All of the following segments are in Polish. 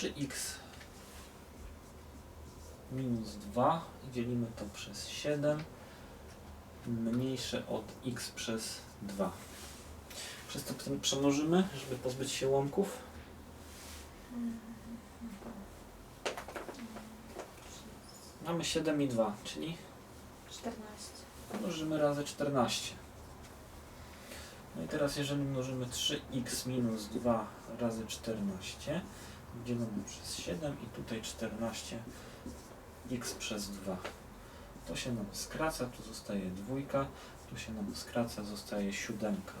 3x minus 2 i dzielimy to przez 7 mniejsze od x przez 2. Przez to potem przemnożymy, żeby pozbyć się łąków. Mamy 7 i 2, czyli 14. mnożymy razy 14. No i teraz jeżeli mnożymy 3x minus 2 razy 14, dzielimy przez 7 i tutaj 14 x przez 2. To się nam skraca, tu zostaje dwójka, tu się nam skraca, zostaje siódemka.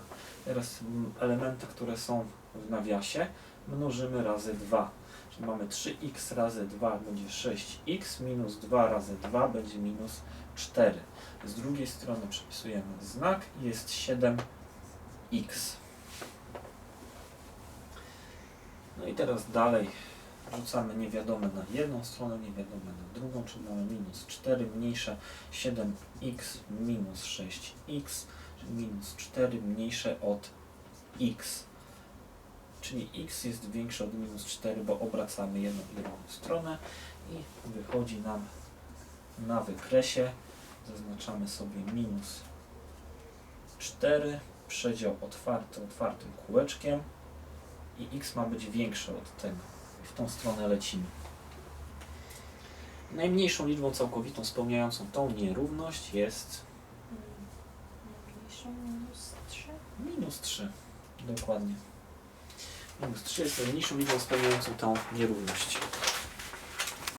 Teraz elementy, które są w nawiasie, mnożymy razy 2. Czyli mamy 3x razy 2 będzie 6x, minus 2 razy 2 będzie minus 4. Z drugiej strony przepisujemy znak i jest 7x. No i teraz dalej rzucamy niewiadome na jedną stronę, niewiadome na drugą, czyli mamy minus 4 mniejsze 7x minus 6x, czyli minus 4 mniejsze od x. Czyli x jest większe od minus 4, bo obracamy jedną i drugą stronę i wychodzi nam na wykresie zaznaczamy sobie minus 4, przedział otwarty otwartym kółeczkiem i x ma być większe od tego. I w tą stronę lecimy. Najmniejszą liczbą całkowitą spełniającą tą nierówność jest Najmniejszą minus 3. minus 3. Dokładnie. Minus 3 jest najmniejszą liczbą spełniającą tą nierówność.